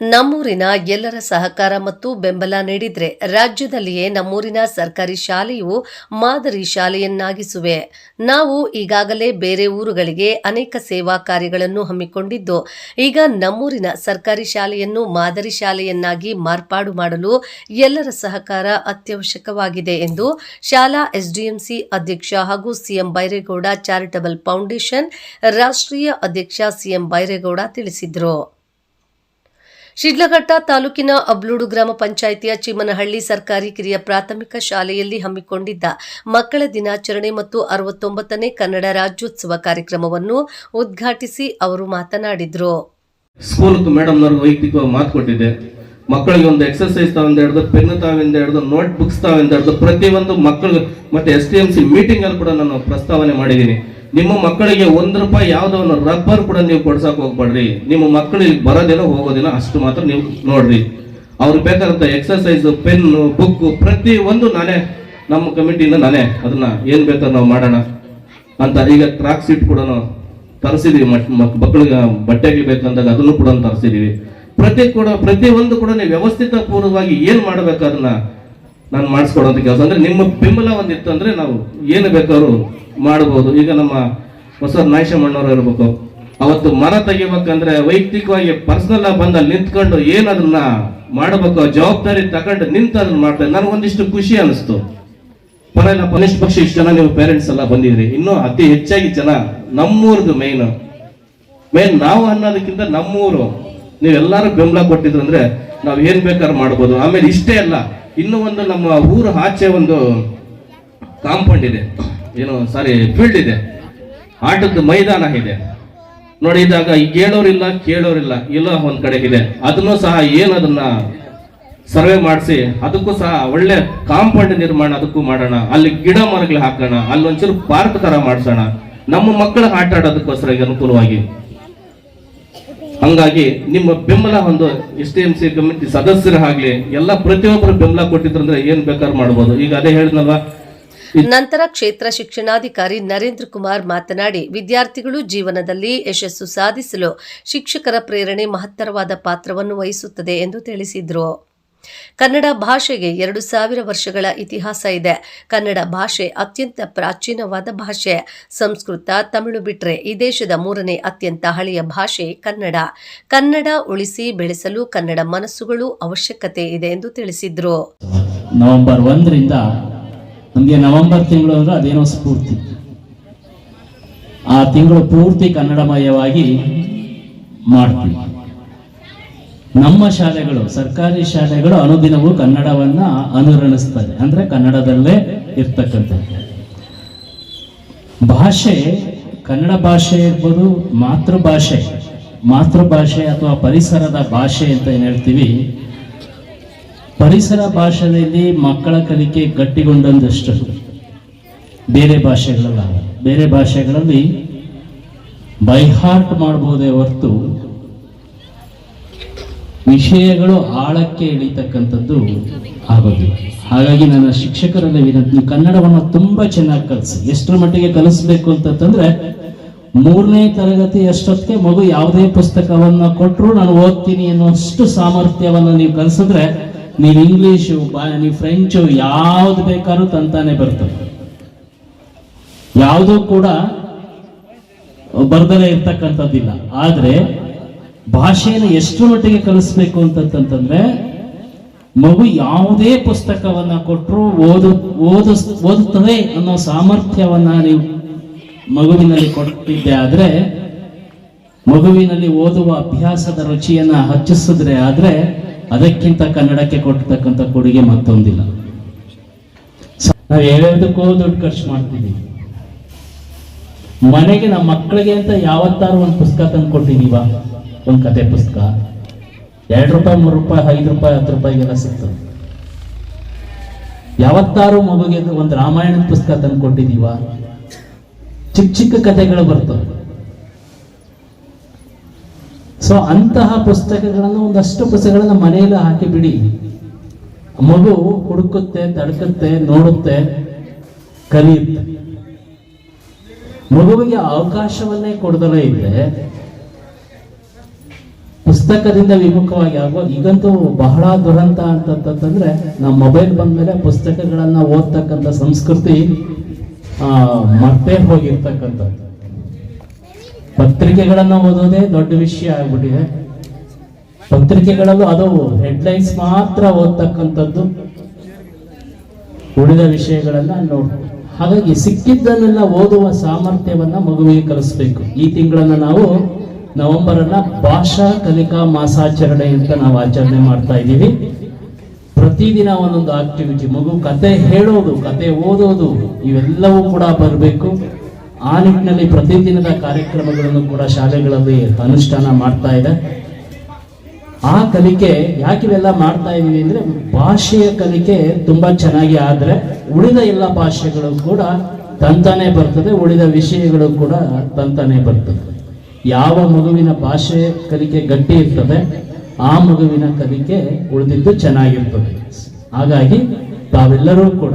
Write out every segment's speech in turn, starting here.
ನಮ್ಮೂರಿನ ಎಲ್ಲರ ಸಹಕಾರ ಮತ್ತು ಬೆಂಬಲ ನೀಡಿದ್ರೆ ರಾಜ್ಯದಲ್ಲಿಯೇ ನಮ್ಮೂರಿನ ಸರ್ಕಾರಿ ಶಾಲೆಯು ಮಾದರಿ ಶಾಲೆಯನ್ನಾಗಿಸುವೆ. ನಾವು ಈಗಾಗಲೇ ಬೇರೆ ಊರುಗಳಿಗೆ ಅನೇಕ ಸೇವಾ ಕಾರ್ಯಗಳನ್ನು ಹಮ್ಮಿಕೊಂಡಿದ್ದು, ಈಗ ನಮ್ಮೂರಿನ ಸರ್ಕಾರಿ ಶಾಲೆಯನ್ನು ಮಾದರಿ ಶಾಲೆಯನ್ನಾಗಿ ಮಾರ್ಪಾಡು ಮಾಡಲು ಎಲ್ಲರ ಸಹಕಾರ ಅತ್ಯವಶ್ಯಕವಾಗಿದೆ ಎಂದು ಶಾಲಾ ಎಸ್ಡಿಎಂಸಿ ಅಧ್ಯಕ್ಷ ಹಾಗೂ ಸಿಎಂ ಬೈರೇಗೌಡ ಚಾರಿಟಬಲ್ ಫೌಂಡೇಶನ್ ರಾಷ್ಟ್ರೀಯ ಅಧ್ಯಕ್ಷ ಸಿಎಂ ಬೈರೇಗೌಡ ತಿಳಿಸಿದರು. ಶಿಡ್ಲಘಟ್ಟ ತಾಲೂಕಿನ ಅಬ್ಲೂಡು ಗ್ರಾಮ ಪಂಚಾಯಿತಿಯ ಚಿಮ್ಮನಹಳ್ಳಿ ಸರ್ಕಾರಿ ಕಿರಿಯ ಪ್ರಾಥಮಿಕ ಶಾಲೆಯಲ್ಲಿ ಹಮ್ಮಿಕೊಂಡಿದ್ದ ಮಕ್ಕಳ ದಿನಾಚರಣೆ ಮತ್ತು ಅರವತ್ತೊಂಬತ್ತನೇ ಕನ್ನಡ ರಾಜ್ಯೋತ್ಸವ ಕಾರ್ಯಕ್ರಮವನ್ನು ಉದ್ಘಾಟಿಸಿ ಅವರು ಮಾತನಾಡಿದರು. ಸ್ಕೂಲ್ ಮೇಡಮ್ನವ್ರಿಗೆ ವೈಯಕ್ತಿಕವಾಗಿ ಮಾತು ಕೊಟ್ಟಿದ್ದೆ. ಮಕ್ಕಳಿಗೆ ಒಂದು ಎಕ್ಸರ್ಸೈಸ್ ತಾವಿಂದ ಹಿಡಿದು ಪೆನ್ ತಾವಿಂದ ಹಿಡಿದು ನೋಟ್ ಬುಕ್ಸ್ ತಾವಿಂದ ಹಿಡಿದು ಪ್ರತಿಯೊಂದು ಮಕ್ಕಳು ಮತ್ತೆ S T M C meeting ಅಲ್ಲಿ ಕೂಡ ನಾನು ಪ್ರಸ್ತಾವನೆ ಮಾಡಿದ್ದೀನಿ. ನಿಮ್ಮ ಮಕ್ಕಳಿಗೆ ಒಂದು ರೂಪಾಯಿ ಯಾವುದೋ ಒಂದು ರಬ್ಬರ್ ಕೂಡ ನೀವು ಕೊಡ್ಸಕ್ ಹೋಗ್ಬೇಡ್ರಿ. ನಿಮ್ಮ ಮಕ್ಕಳಿಗೆ ಬರೋದಿಲ್ಲ, ಹೋಗೋದಿಲ್ಲ, ಅಷ್ಟು ಮಾತ್ರ ನೀವು ನೋಡ್ರಿ. ಅವ್ರಿಗೆ ಬೇಕಾದಂತ ಎಕ್ಸರ್ಸೈಸ್ ಪೆನ್ ಬುಕ್ ಪ್ರತಿ ಒಂದು ನಾನೇ ನಮ್ಮ ಕಮಿಟಿಯಿಂದ ನಾನೇ ಅದನ್ನ ಏನ್ ಬೇಕಾದ್ರೆ ನಾವು ಮಾಡೋಣ ಅಂತ ಈಗ ಟ್ರಾಕ್ ಸೀಟ್ ಕೂಡ ತರಿಸಿದೀವಿ. ಮಕ್ಕಳಿಗೆ ಬಟ್ಟೆಗೆ ಬೇಕಂದಾಗ ಅದನ್ನು ಕೂಡ ತರಿಸಿದೀವಿ. ಪ್ರತಿ ಕೂಡ, ಪ್ರತಿ ಒಂದು ಕೂಡ ನೀವು ವ್ಯವಸ್ಥಿತ ಪೂರ್ವವಾಗಿ ಏನ್ ಮಾಡ್ಬೇಕು ಅದನ್ನ ನಾನು ಮಾಡಿಸ್ಕೊಡೋಂಥ ಕೆಲಸ ಅಂದ್ರೆ ನಿಮ್ಮ ಬೆಂಬಲ ಒಂದಿತ್ತು ಅಂದ್ರೆ ನಾವು ಏನು ಬೇಕಾದ್ರೂ ಮಾಡಬಹುದು. ಈಗ ನಮ್ಮ ಹೊಸ ನಾಯಶಮ್ಮಣ್ಣವ್ರು ಇರಬೇಕು ಅವತ್ತು ಮರ ತೆಗಿಬೇಕಂದ್ರೆ ವೈಯಕ್ತಿಕವಾಗಿ ಪರ್ಸನಲ್ ಆಗಿ ಬಂದು ನಿಂತ್ಕೊಂಡು ಏನದನ್ನ ಮಾಡಬೇಕು, ಜವಾಬ್ದಾರಿ ತಗೊಂಡು ನಿಂತು ಅದನ್ನ ಮಾಡ್ತಾರೆ. ನನಗೊಂದಿಷ್ಟು ಖುಷಿ ಅನಿಸ್ತು. ಪರವಾಗಿಲ್ಲ ಕನಿಷ್ಠ ಪಕ್ಷ ಇಷ್ಟು ಜನ ನೀವು ಪೇರೆಂಟ್ಸ್ ಎಲ್ಲ ಬಂದಿದ್ರಿ ಇನ್ನೂ ಅತಿ ಹೆಚ್ಚಾಗಿ ಜನ ನಮ್ಮೂರ್ದು ಮೇನ್ ಮೇನ್ ನಾವು ಅನ್ನೋದಕ್ಕಿಂತ ನಮ್ಮೂರು. ನೀವೆಲ್ಲರೂ ಬೆಂಬಲ ಕೊಟ್ಟಿದ್ರು ಅಂದ್ರೆ ನಾವು ಏನ್ ಬೇಕಾದ್ರೂ ಮಾಡ್ಬೋದು. ಆಮೇಲೆ ಇಷ್ಟೇ ಅಲ್ಲ, ಇನ್ನೂ ಒಂದು ನಮ್ಮ ಊರು ಆಚೆ ಒಂದು ಕಾಂಪೌಂಡ್ ಇದೆ. ಏನು ಸಾರಿ ಫೀಲ್ಡ್ ಇದೆ. ಆಟದ ಮೈದಾನ ಇದೆ. ನೋಡಿ ಇದಾಗ ಹೇಳೋರಿಲ್ಲ ಕೇಳೋರಿಲ್ಲ ಇಲ್ಲ ಒಂದ್ ಇದೆ. ಅದನ್ನು ಸಹ ಏನದನ್ನ ಸರ್ವೆ ಮಾಡಿಸಿ, ಅದಕ್ಕೂ ಸಹ ಒಳ್ಳೆ ಕಾಂಪೌಂಡ್ ನಿರ್ಮಾಣ ಅದಕ್ಕೂ ಮಾಡೋಣ. ಅಲ್ಲಿ ಗಿಡ ಮರಗಳು ಹಾಕೋಣ ಅಲ್ಲಿ ಒಂಚೂರು ಪಾರ್ಕ್ ತರ ಮಾಡಿಸೋಣ. ನಮ್ಮ ಮಕ್ಕಳು ಆಟ ಆಡೋದಕ್ಕೋಸ್ಕರ ಅನುಕೂಲವಾಗಿ. ಹಂಗಾಗಿ ನಿಮ್ಮ ಬೆಂಬಲ ಒಂದು S T M C committee ಸದಸ್ಯರಾಗ್ಲಿ ಎಲ್ಲ ಪ್ರತಿಯೊಬ್ಬರು ಬೆಂಬಲ ಕೊಟ್ಟಿದ್ರಂದ್ರೆ ಏನ್ ಬೇಕಾದ್ರೂ ಮಾಡ್ಬೋದು. ಈಗ ಅದೇ ಹೇಳಿದ್ನಲ್ವಾ ನಂತರ ಕ್ಷೇತ್ರ ಶಿಕ್ಷಣಾಧಿಕಾರಿ ನರೇಂದ್ರ ಕುಮಾರ್ ಮಾತನಾಡಿ ವಿದ್ಯಾರ್ಥಿಗಳು ಜೀವನದಲ್ಲಿ ಯಶಸ್ಸು ಸಾಧಿಸಲು ಶಿಕ್ಷಕರ ಪ್ರೇರಣೆ ಮಹತ್ತರವಾದ ಪಾತ್ರವನ್ನು ವಹಿಸುತ್ತದೆ ಎಂದು ತಿಳಿಸಿದರು. ಕನ್ನಡ ಭಾಷೆಗೆ ಎರಡು ಸಾವಿರ ವರ್ಷಗಳ ಇತಿಹಾಸ ಇದೆ. ಕನ್ನಡ ಭಾಷೆ ಅತ್ಯಂತ ಪ್ರಾಚೀನವಾದ ಭಾಷೆ. ಸಂಸ್ಕೃತ ತಮಿಳು ಬಿಟ್ರೆ ಈ ದೇಶದ ಮೂರನೇ ಅತ್ಯಂತ ಹಳೆಯ ಭಾಷೆ ಕನ್ನಡ. ಕನ್ನಡ ಉಳಿಸಿ ಬೆಳೆಸಲು ಕನ್ನಡ ಮನಸ್ಸುಗಳು ಅವಶ್ಯಕತೆ ಇದೆ ಎಂದು ತಿಳಿಸಿದರು. ನವೆಂಬರ್ ಒಂದರಿಂದ ನಮಗೆ ನವೆಂಬರ್ ತಿಂಗಳು ಅಂದ್ರೆ ಅದೇನೋ ಸ್ಫೂರ್ತಿ. ಆ ತಿಂಗಳು ಪೂರ್ತಿ ಕನ್ನಡಮಯವಾಗಿ ಮಾಡ್ತೀವಿ. ನಮ್ಮ ಶಾಲೆಗಳು, ಸರ್ಕಾರಿ ಶಾಲೆಗಳು ಅನುದಿನವೂ ಕನ್ನಡವನ್ನ ಅನುರಣಿಸ್ತದೆ ಅಂದ್ರೆ ಕನ್ನಡದಲ್ಲೇ ಇರ್ತಕ್ಕಂಥದ್ದು. ಭಾಷೆ, ಕನ್ನಡ ಭಾಷೆ ಇರ್ಬೋದು ಮಾತೃಭಾಷೆ ಮಾತೃಭಾಷೆ ಅಥವಾ ಪರಿಸರದ ಭಾಷೆ ಅಂತ ಏನ್ ಹೇಳ್ತೀವಿ ಪರಿಸರ ಭಾಷೆಯಲ್ಲಿ ಮಕ್ಕಳ ಕಲಿಕೆ ಗಟ್ಟಿಗೊಂಡಂದಷ್ಟು. ಬೇರೆ ಭಾಷೆಗಳಲ್ಲ. ಬೇರೆ ಭಾಷೆಗಳಲ್ಲಿ ಬೈಹಾರ್ಟ್ ಮಾಡಬಹುದೇ ಹೊರತು ವಿಷಯಗಳು ಆಳಕ್ಕೆ ಇಳಿತಕ್ಕಂಥದ್ದು ಆಗೋದಿಲ್ಲ. ಹಾಗಾಗಿ ನನ್ನ ಶಿಕ್ಷಕರಲ್ಲಿ ವಿನಂತಿ ಕನ್ನಡವನ್ನು ತುಂಬಾ ಚೆನ್ನಾಗಿ ಕಲಿಸಿ. ಎಷ್ಟರ ಮಟ್ಟಿಗೆ ಕಲಿಸ್ಬೇಕು ಅಂತಂದ್ರೆ ಮೂರನೇ ತರಗತಿ ಅಷ್ಟೊತ್ತಿಗೆ ಮಗು ಯಾವುದೇ ಪುಸ್ತಕವನ್ನ ಕೊಟ್ಟರು ನಾನು ಓದ್ತೀನಿ ಅನ್ನೋಷ್ಟು ಸಾಮರ್ಥ್ಯವನ್ನು ನೀವು ಕಲಿಸಿದ್ರೆ ನೀವು ಇಂಗ್ಲೀಷು ಬಾ ನೀವು ಫ್ರೆಂಚು ಯಾವ್ದು ಬೇಕಾದ್ರೂ ತಂತಾನೆ ಬರ್ತದೆ ಯಾವುದೂ ಕೂಡ ಬರ್ದಲೇ ಇರ್ತಕ್ಕಂಥದ್ದಿಲ್ಲ. ಆದರೆ ಭಾಷೆಯನ್ನು ಎಷ್ಟು ಮಟ್ಟಿಗೆ ಕಲಿಸ್ಬೇಕು ಅಂತಂತಂದ್ರೆ, ಮಗು ಯಾವುದೇ ಪುಸ್ತಕವನ್ನ ಕೊಟ್ಟರು ಓದು ಓದು, ಓದುತ್ತದೆ ಅನ್ನೋ ಸಾಮರ್ಥ್ಯವನ್ನ ನೀವು ಮಗುವಿನಲ್ಲಿ ಕೊಟ್ಟಿದ್ದೆ ಆದರೆ, ಮಗುವಿನಲ್ಲಿ ಓದುವ ಅಭ್ಯಾಸದ ರುಚಿಯನ್ನ ಹಚ್ಚಿಸಿದ್ರೆ ಆದ್ರೆ ಅದಕ್ಕಿಂತ ಕನ್ನಡಕ್ಕೆ ಕೊಟ್ಟಿರ್ತಕ್ಕಂಥ ಕೊಡುಗೆ ಮತ್ತೊಂದಿಲ್ಲ. ನಾವು ಹೇಳೋದಕ್ಕೂ ದುಡ್ಡು ಖರ್ಚು ಮಾಡ್ತೀವಿ. ಮನೆಗೆ ನಮ್ಮ ಮಕ್ಕಳಿಗೆ ಅಂತ ಯಾವತ್ತಾರು ಒಂದು ಪುಸ್ತಕ ತಂದು ಕೊಟ್ಟಿದೀವ ಒಂದು ಕತೆ ಪುಸ್ತಕ. ಎರಡು ರೂಪಾಯಿ, ಮೂರು ರೂಪಾಯಿ, ಐದು ರೂಪಾಯಿ, ಹತ್ತು ರೂಪಾಯಿಗೆಲ್ಲ ಸಿಗ್ತದೆ. ಯಾವತ್ತಾರು ಮಗುಗೆ ಒಂದು ರಾಮಾಯಣದ ಪುಸ್ತಕ ತಂದು ಕೊಟ್ಟಿದೀವ ಚಿಕ್ಕ ಚಿಕ್ಕ ಕಥೆಗಳು ಬರ್ತವೆ. ಸೊ ಅಂತಹ ಪುಸ್ತಕಗಳನ್ನು, ಒಂದಷ್ಟು ಪುಸ್ತಕಗಳನ್ನ ಮನೆಯಲ್ಲಿ ಹಾಕಿ ಬಿಡಿ ಮಗು ಹುಡುಕುತ್ತೆ, ತಡ್ಕುತ್ತೆ, ನೋಡುತ್ತೆ, ಕಲಿಯುತ್ತೆ. ಮಗುವಿಗೆ ಅವಕಾಶವನ್ನೇ ಕೊಡದಲೇ ಇದ್ರೆ ಪುಸ್ತಕದಿಂದ ವಿಮುಖವಾಗಿ ಆಗುವ ಈಗಂತೂ ಬಹಳ ದುರಂತ ಅಂತಂತಂದ್ರೆ, ನಮ್ಮ ಮೊಬೈಲ್ ಬಂದ್ಮೇಲೆ ಪುಸ್ತಕಗಳನ್ನ ಓದ್ತಕ್ಕಂಥ ಸಂಸ್ಕೃತಿ ಮತ್ತೆ ಹೋಗಿರ್ತಕ್ಕಂಥದ್ದು. ಪತ್ರಿಕೆಗಳನ್ನ ಓದೋದೇ ದೊಡ್ಡ ವಿಷಯ ಆಗ್ಬಿಟ್ಟಿದೆ. ಪತ್ರಿಕೆಗಳಲ್ಲೂ ಅದು ಹೆಡ್ಲೈನ್ಸ್ ಮಾತ್ರ ಓದ್ತಕ್ಕಂಥದ್ದು. ಉಳಿದ ವಿಷಯಗಳನ್ನ ನೋಡ್. ಹಾಗಾಗಿ ಸಿಕ್ಕಿದ್ದನ್ನೆಲ್ಲ ಓದುವ ಸಾಮರ್ಥ್ಯವನ್ನ ಮಗುವಿಗೆ ಕಲಿಸ್ಬೇಕು. ಈ ತಿಂಗಳನ್ನ ನಾವು ನವೆಂಬರ್ ಅನ್ನ ಭಾಷಾ ಕಲಿಕಾ ಮಾಸಾಚರಣೆ ಅಂತ ನಾವು ಆಚರಣೆ ಮಾಡ್ತಾ ಇದ್ದೀವಿ. ಪ್ರತಿದಿನ ಒಂದೊಂದು ಆಕ್ಟಿವಿಟಿ ಮಗು ಕತೆ ಹೇಳೋದು, ಕತೆ ಓದೋದು, ಇವೆಲ್ಲವೂ ಕೂಡ ಬರಬೇಕು. ಆ ನಿಟ್ಟಿನಲ್ಲಿ ಪ್ರತಿದಿನದ ಕಾರ್ಯಕ್ರಮಗಳನ್ನು ಕೂಡ ಶಾಲೆಗಳಲ್ಲಿ ಅನುಷ್ಠಾನ ಮಾಡ್ತಾ ಇದೆ. ಆ ಕಲಿಕೆ ಯಾಕಿವೆಲ್ಲ ಮಾಡ್ತಾ ಇದ್ದೀವಿ ಅಂದ್ರೆ ಭಾಷೆಯ ಕಲಿಕೆ ತುಂಬಾ ಚೆನ್ನಾಗಿ ಆದರೆ ಉಳಿದ ಎಲ್ಲ ಭಾಷೆಗಳು ಕೂಡ ತಂತಾನೆ ಬರ್ತದೆ, ಉಳಿದ ವಿಷಯಗಳು ಕೂಡ ತಂತಾನೆ ಬರ್ತದೆ. ಯಾವ ಮಗುವಿನ ಭಾಷೆ ಕಲಿಕೆ ಗಟ್ಟಿ ಇರ್ತದೆ, ಆ ಮಗುವಿನ ಕಲಿಕೆ ಉಳಿದಿದ್ದು ಚೆನ್ನಾಗಿರ್ತದೆ. ಹಾಗಾಗಿ ತಾವೆಲ್ಲರೂ ಕೂಡ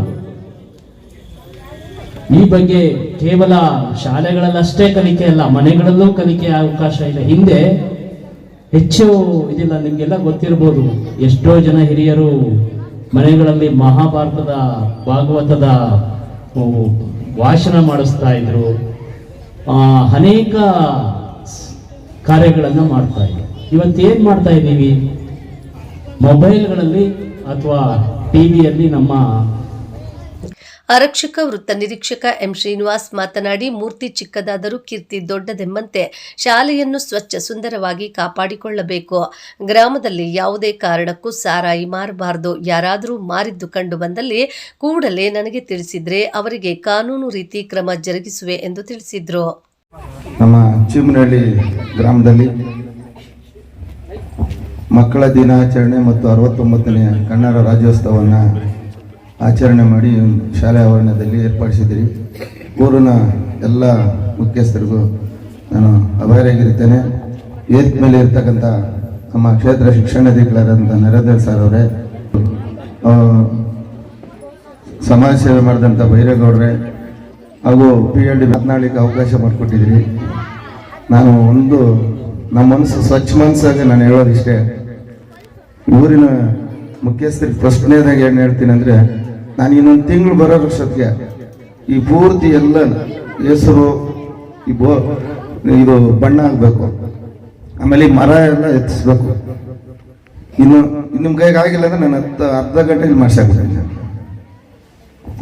ಈ ಬಗ್ಗೆ ಕೇವಲ ಶಾಲೆಗಳಲ್ಲಷ್ಟೇ ಕಲಿಕೆ ಅಲ್ಲ, ಮನೆಗಳಲ್ಲೂ ಕಲಿಕೆ ಅವಕಾಶ ಇದೆ. ಹಿಂದೆ ಹೆಚ್ಚು ಇದಿಲ್ಲ, ನಿಮಗೆಲ್ಲ ಗೊತ್ತಿರ್ಬೋದು. ಎಷ್ಟೋ ಜನ ಹಿರಿಯರು ಮನೆಗಳಲ್ಲಿ ಮಹಾಭಾರತದ ಭಾಗವತದ ವಾಚನ ಮಾಡಿಸ್ತಾ ಇದ್ರು. ಅನೇಕ ಕಾರ್ಯಗಳನ್ನು ಮಾಡ್ತಾ ಇದ್ರು. ಇವತ್ತೇನ್ ಮಾಡ್ತಾ ಇದ್ದೀವಿ? ಮೊಬೈಲ್ಗಳಲ್ಲಿ ಅಥವಾ ಟಿವಿಯಲ್ಲಿ ನಮ್ಮ ಆರಕ್ಷಕ ವೃತ್ತ ನಿರೀಕ್ಷಕ ಎಂ ಶ್ರೀನಿವಾಸ್ ಮಾತನಾಡಿ, ಮೂರ್ತಿ ಚಿಕ್ಕದಾದರೂ ಕೀರ್ತಿ ದೊಡ್ಡದೆಂಬಂತೆ ಶಾಲೆಯನ್ನು ಸ್ವಚ್ಛ ಸುಂದರವಾಗಿ ಕಾಪಾಡಿಕೊಳ್ಳಬೇಕು. ಗ್ರಾಮದಲ್ಲಿ ಯಾವುದೇ ಕಾರಣಕ್ಕೂ ಸಾರಾಯಿ ಮಾರಬಾರದು. ಯಾರಾದರೂ ಮಾರಿದ್ದು ಕಂಡು ಬಂದಲ್ಲಿ ಕೂಡಲೇ ನನಗೆ ತಿಳಿಸಿದ್ರೆ ಅವರಿಗೆ ಕಾನೂನು ರೀತಿ ಕ್ರಮ ಜರುಗಿಸುವೆ ಎಂದು ತಿಳಿಸಿದ್ರು. ನಮ್ಮ ಗ್ರಾಮದಲ್ಲಿ ಮಕ್ಕಳ ದಿನಾಚರಣೆ ಮತ್ತು ಅರವತ್ತೊಂಬತ್ತನೇ ಕನ್ನಡ ರಾಜ್ಯೋತ್ಸವವನ್ನು ಆಚರಣೆ ಮಾಡಿ ಶಾಲೆ ಆವರಣದಲ್ಲಿ ಏರ್ಪಡಿಸಿದ್ದೀರಿ. ಊರಿನ ಎಲ್ಲ ಮುಖ್ಯಸ್ಥರಿಗೂ ನಾನು ಅಭಯರಾಗಿರ್ತೇನೆ ಏತ್ ಮೇಲೆ ಇರ್ತಕ್ಕಂಥ ನಮ್ಮ ಕ್ಷೇತ್ರ ಶಿಕ್ಷಣಾಧಿಕಾರಿಯಾದಂಥ ನರೇಂದ್ರ ಸರ್ ಅವರೇ ಸಮಾಜ ಸೇವೆ ಮಾಡಿದಂಥ ಭೈರೇಗೌಡ್ರೆ ಹಾಗೂ ಪಿ ಎಲ್ ಡಿ ಮಾತನಾಡಲಿಕ್ಕೆ ಅವಕಾಶ ಮಾಡಿಕೊಟ್ಟಿದ್ರಿ ನಾನು ಒಂದು, ನಮ್ಮ ಮನಸ್ಸು ಸ್ವಚ್ಛ ಮನಸ್ಸಾಗಿ ನಾನು ಹೇಳೋದಿಷ್ಟೇ. ಊರಿನ ಮುಖ್ಯಸ್ಥರಿಗೆ ಪ್ರಶ್ನೆದಾಗ ಏನು ಹೇಳ್ತೀನಿ ಅಂದರೆ ನಾನು ಇನ್ನೊಂದು ತಿಂಗಳು ಬರೋದ್ರ ಸತ್ಯ ಈ ಪೂರ್ತಿ ಎಲ್ಲ ಹೆಸರು, ಈ ಬೋ, ಇದು ಬಣ್ಣ ಆಗಬೇಕು. ಆಮೇಲೆ ಈ ಮರ ಎಲ್ಲ ಎತ್ತಿಸ್ಬೇಕು. ಇನ್ನು ನಿಮ್ಮ ಕೈಗೆ ಆಗಿಲ್ಲ ಅಂದ್ರೆ ನಾನು ಹತ್ತು, ಅರ್ಧ ಗಂಟೆಗೆ ಮಾಡಿಸ್ತೀನಿ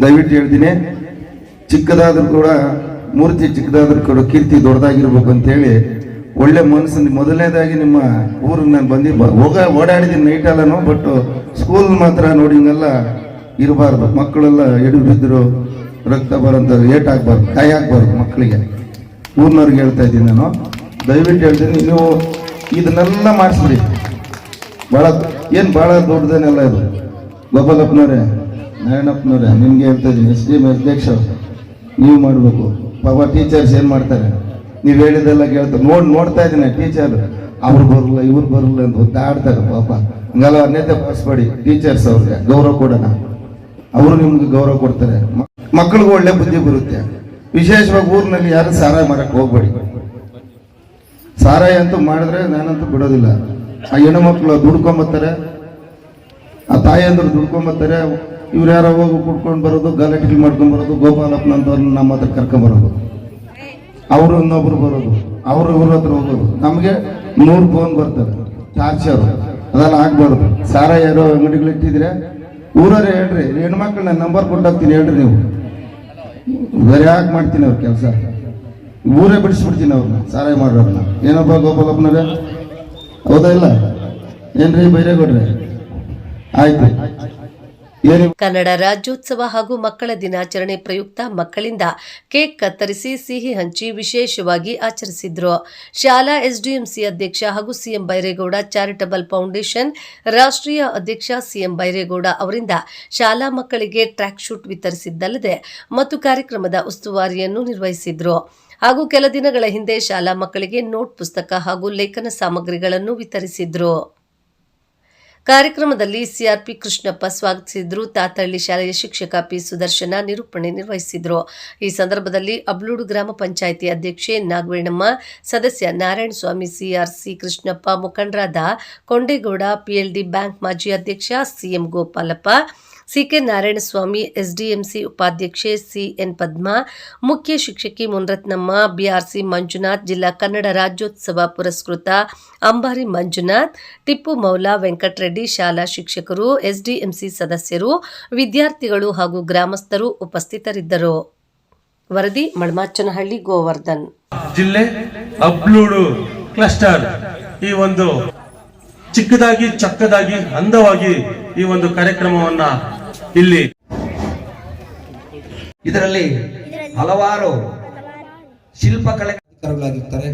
ದಯವಿಟ್ಟು ಹೇಳ್ತೀನಿ. ಚಿಕ್ಕದಾದ್ರೂ ಕೂಡ, ಮೂರ್ತಿ ಚಿಕ್ಕದಾದ್ರೂ ಕೂಡ ಕೀರ್ತಿ ದೊಡ್ಡದಾಗಿರ್ಬೇಕು ಅಂತೇಳಿ ಒಳ್ಳೆ ಮನಸ್ಸು ಮೊದಲನೇದಾಗಿ ನಿಮ್ಮ ಊರಿಗೆ ನಾನು ಬಂದು ಹೋಗ, ಓಡಾಡಿದ್ದೀನಿ ನೈಟ್ ಎಲ್ಲನೂ ಬಟ್ ಸ್ಕೂಲ್ ಮಾತ್ರ ನೋಡಿ ಹಿಂಗೆಲ್ಲ. ಇರಬಾರ್ದು. ಮಕ್ಕಳೆಲ್ಲ ಎಡು ಬಿದ್ದರು ರಕ್ತ ಬರೋಂಥ ಏಟ್ ಆಗಬಾರ್ದು ಕಾಯಿ ಆಗಬಾರ್ದು ಮಕ್ಕಳಿಗೆ. ಊರಿನವ್ರಿಗೆ ಹೇಳ್ತಾ ಇದ್ದೀನಿ ನಾನು. ದಯವಿಟ್ಟು ಹೇಳ್ತೀನಿ, ನೀವು ಇದನ್ನೆಲ್ಲ ಮಾಡಿಸ್ರಿ ಭಾಳ ಏನು ಭಾಳ ದೊಡ್ಡದೇನೆಲ್ಲ ಇದು. ಗೋಪಾಲಪ್ಪನವ್ರೆ, ನಾರಾಯಣಪ್ಪನವ್ರೆ, ನಿಮಗೆ ಹೇಳ್ತಾ ಇದ್ದೀನಿ, ಎಸ್ ಡಿ ಎಂ ಅಧ್ಯಕ್ಷ ನೀವು ಮಾಡಬೇಕು. ಪಾಪ ಟೀಚರ್ಸ್ ಏನು ಮಾಡ್ತಾರೆ? ನೀವು ಹೇಳಿದೆಲ್ಲ ಕೇಳ್ತಾರೆ ನೋಡಿ, ನೋಡ್ತಾ ಇದ್ದೀನಿ ಟೀಚರ್. ಅವ್ರು ಬರಲ್ಲ, ಇವ್ರು ಬರಲ್ಲ ಅಂತ ಒದ್ದಾಡ್ತಾರೆ ಪಾಪ. ಹಂಗಲ್ಲ ಅನ್ಯತೆ ಪಾಸ್ಬೇಡಿ ಟೀಚರ್ಸ್ ಅವ್ರಿಗೆ, ಗೌರವ ಕೊಡೋಣ. ಅವರು ನಿಮ್ಗೆ ಗೌರವ ಕೊಡ್ತಾರೆ. ಮಕ್ಕಳಿಗೂ ಒಳ್ಳೆ ಬುದ್ಧಿ ಬರುತ್ತೆ. ವಿಶೇಷವಾಗಿ ಊರಿನಲ್ಲಿ ಯಾರು ಸಾರಾಯ ಮಾಡಕ್ಕೆ ಹೋಗ್ಬೇಡಿ. ಸಾರಾಯಿ ಅಂತೂ ಮಾಡಿದ್ರೆ ನಾನಂತೂ ಬಿಡೋದಿಲ್ಲ. ಆ ಹೆಣ್ಣು ಮಕ್ಕಳು ದುಡ್ಕೊಂಬತ್ತಾರೆ. ಆ ತಾಯಿಯಂದ್ರು ದುಡ್ಕೊಂಬತ್ತಾರೆ. ಇವ್ರು ಯಾರೋ ಹೋಗಿ ಕುಡ್ಕೊಂಡು ಬರೋದು ಗಲಾಟೆ ಮಾಡ್ಕೊಂಡು ಬರೋದು, ಗೋಪಾಲಪ್ಪನಂತವ್ರನ್ನ ನಮ್ಮ ಹತ್ರ ಕರ್ಕೊಂಬರೋದು ಅವರು ಇನ್ನೊಬ್ರು ಬರೋದು. ಅವರು ಇವ್ರ ಹತ್ರ ಹೋಗೋದು. ನಮಗೆ ನೂರು ಫೋನ್ ಬರ್ತದೆ. ಚಾರ್ಜರ್. ಅದೆಲ್ಲ ಆಗ್ಬಾರ್ದು. ಸಾರ ಯಾರೋ ಅಂಗಡಿಗಳು ಇಟ್ಟಿದ್ರೆ ಊರವ್ರೆ ಹೇಳ್ರಿ ಹೆಣ್ಮಕ್ಳು ನನ್ನ ನಂಬರ್ ಕೊಟ್ಟಾಗ್ತೀನಿ ಹೇಳ್ರಿ ನೀವು. ಬೇರೆ ಯಾಕೆ ಮಾಡ್ತೀನಿ ಅವ್ರ ಕೆಲಸ. ಊರೇ ಬಿಡಿಸ್ಬಿಡ್ತೀನಿ ಅವ್ರನ್ನ ಸಾರಾಯಿ ಮಾಡೋರನ್ನ ಏನಪ್ಪ ಗೋಪಾಲಪ್ಪನವ್ರೆ ಹೌದಾ ಇಲ್ಲ? ಏನ್ರಿ ಬೈರೇಗೌಡ್ರೆ? ಆಯ್ತು ಕನ್ನಡ ರಾಜ್ಯೋತ್ಸವ ಹಾಗೂ ಮಕ್ಕಳ ದಿನಾಚರಣೆ ಪ್ರಯುಕ್ತ ಮಕ್ಕಳಿಂದ ಕೇಕ್ ಕತ್ತರಿಸಿ ಸಿಹಿ ಹಂಚಿ ವಿಶೇಷವಾಗಿ ಆಚರಿಸಿದ್ರು. ಶಾಲಾ ಎಸ್ಡಿಎಂಸಿ ಅಧ್ಯಕ್ಷ ಹಾಗೂ ಸಿಎಂ ಬೈರೇಗೌಡ ಚಾರಿಟಬಲ್ ಫೌಂಡೇಶನ್ ರಾಷ್ಟ್ರೀಯ ಅಧ್ಯಕ್ಷ ಸಿಎಂ ಬೈರೇಗೌಡ ಅವರಿಂದ ಶಾಲಾ ಮಕ್ಕಳಿಗೆ ಟ್ರ್ಯಾಕ್ ಶೂಟ್ ವಿತರಿಸಿದ್ದಲ್ಲದೆ ಮತ್ತು ಕಾರ್ಯಕ್ರಮದ ಉಸ್ತುವಾರಿಯನ್ನು ನಿರ್ವಹಿಸಿದ್ರು. ಹಾಗೂ ಕೆಲ ದಿನಗಳ ಹಿಂದೆ ಶಾಲಾ ಮಕ್ಕಳಿಗೆ ನೋಟ್ ಪುಸ್ತಕ ಹಾಗೂ ಲೇಖನ ಸಾಮಗ್ರಿಗಳನ್ನು ವಿತರಿಸಿದ್ರು. ಕಾರ್ಯಕ್ರಮದಲ್ಲಿ ಸಿಆರ್ಪಿ ಕೃಷ್ಣಪ್ಪ ಸ್ವಾಗತಿಸಿದ್ರು. ತಾತಳ್ಳಿ ಶಾಲೆಯ ಶಿಕ್ಷಕ ಪಿ ಸುದರ್ಶನ ನಿರೂಪಣೆ ನಿರ್ವಹಿಸಿದ್ರು. ಈ ಸಂದರ್ಭದಲ್ಲಿ ಅಬ್ಲೂಡು ಗ್ರಾಮ ಪಂಚಾಯಿತಿ ಅಧ್ಯಕ್ಷೆ ನಾಗವೇಣಮ್ಮ, ಸದಸ್ಯ ನಾರಾಯಣ ಸ್ವಾಮಿ ಸಿಆರ್ಸಿ ಕೃಷ್ಣಪ್ಪ ಮುಖಂಡರಾದ ಕೊಂಡೇಗೌಡ, ಪಿಎಲ್ಡಿ ಬ್ಯಾಂಕ್ ಮಾಜಿ ಅಧ್ಯಕ್ಷ CM Gopalappa CK Narayanaswamy, SDMC ಉಪಾಧ್ಯಕ್ಷೆ ಸಿಎನ್ ಪದ್ಮಾ, ಮುಖ್ಯ ಶಿಕ್ಷಕಿ ಮುನ್ರತ್ನಮ್ಮ, ಬಿಆರ್ಸಿ ಮಂಜುನಾಥ್, ಜಿಲ್ಲಾ ಕನ್ನಡ ರಾಜ್ಯೋತ್ಸವ ಪುರಸ್ಕೃತ ಅಂಬಾರಿ ಮಂಜುನಾಥ್, ಟಿಪ್ಪು ಮೌಲಾ ವೆಂಕಟರೆಡ್ಡಿ ಶಾಲಾ ಶಿಕ್ಷಕರು, ಎಸ್ಡಿಎಂಸಿ ಸದಸ್ಯರು, ವಿದ್ಯಾರ್ಥಿಗಳು ಹಾಗೂ ಗ್ರಾಮಸ್ಥರು ಉಪಸ್ಥಿತರಿದ್ದರು. ವರದಿ, ಮಳಮಾಚನಹಳ್ಳಿ, ಗೋವರ್ಧನ್. ಜಿಲ್ಲೆ ಅಬ್ಲೂಡು ಕ್ಲಸ್ಟರ್. ಈ ಒಂದು ಚಿಕ್ಕದಾಗಿ, ಚಕ್ಕದಾಗಿ, ಅಂದವಾಗಿ ಈ ಒಂದು ಕಾರ್ಯಕ್ರಮವನ್ನ ಇಲ್ಲಿ. ಇದರಲ್ಲಿ ಹಲವಾರು ಶಿಲ್ಪಕಲೆ ಅಧಿಕಾರಿಗಳಾಗಿರ್ತಾರೆ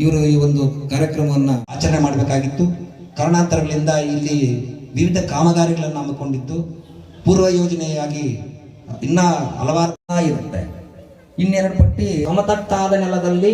ಇವರು ಈ ಒಂದು ಕಾರ್ಯಕ್ರಮವನ್ನು ಆಚರಣೆ ಮಾಡಬೇಕಾಗಿತ್ತು. ಕಾರಣಾಂತರಗಳಿಂದ ಇಲ್ಲಿ ವಿವಿಧ ಕಾಮಗಾರಿಗಳನ್ನು ಹಮ್ಮಿಕೊಂಡಿದ್ದು ಪೂರ್ವ ಯೋಜನೆಯಾಗಿ ಇನ್ನ ಹಲವಾರು ಇರುತ್ತೆ. ಇನ್ನೆರಡು ಪಟ್ಟಿ ಸಮತಟ್ಟಾದ ನೆಲದಲ್ಲಿ